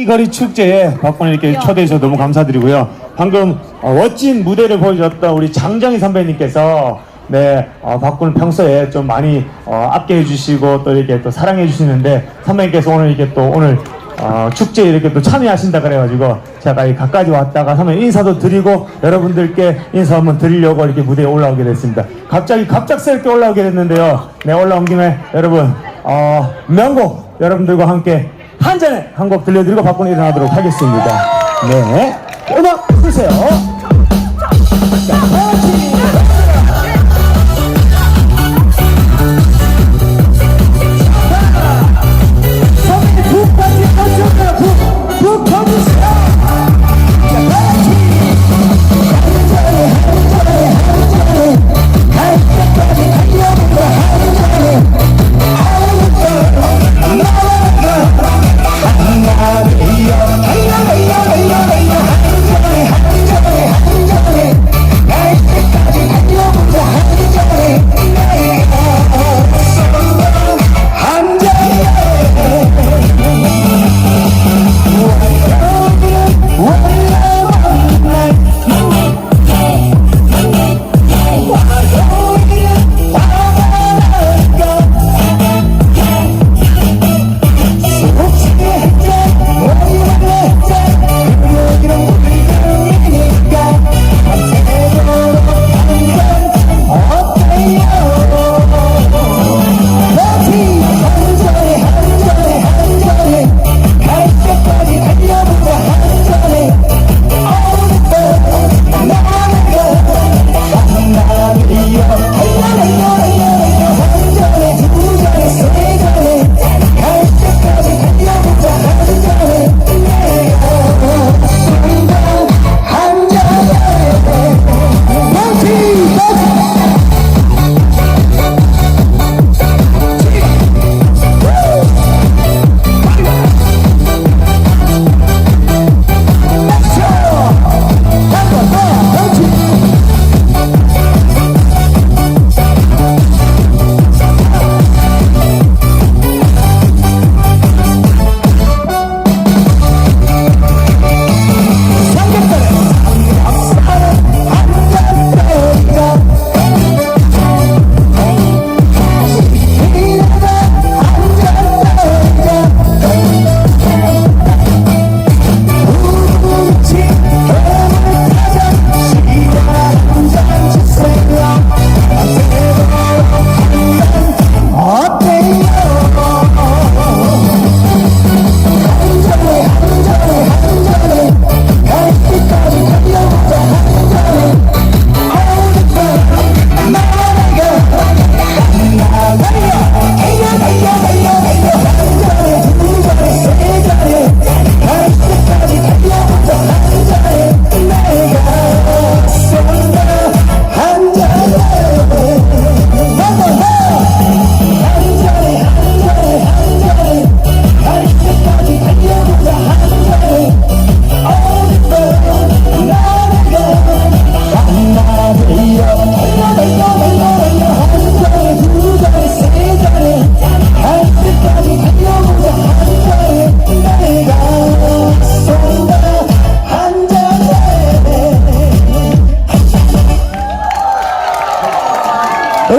이 거리 축제에 박군을 이렇게 초대해 주셔서 너무 감사드리고요. 방금 어, 멋진 무대를 보여주셨던 우리 장정희 선배님께서 네, 어, 박군을 평소에 좀 많이 어, 아껴해 주시고 또 이렇게 또 사랑해 주시는데 선배님께서 오늘 이렇게 또 오늘 어, 축제에 이렇게 또 참여하신다 그래가지고 제가 이 가까이 왔다가 선배님 인사도 드리고 여러분들께 인사 한번 드리려고 이렇게 무대에 올라오게 됐습니다. 갑자기 갑작스럽게 올라오게 됐는데요. 네, 올라온 김에 여러분 어, 명곡 여러분들과 함께 한 잔에 한 곡 들려드리고 바꾸는 일어나도록 하겠습니다. 네. 음악 주세요. 자, 같이.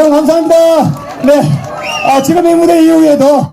여러분 감사합니다. 네. 아, 지금 이 무대 이후에도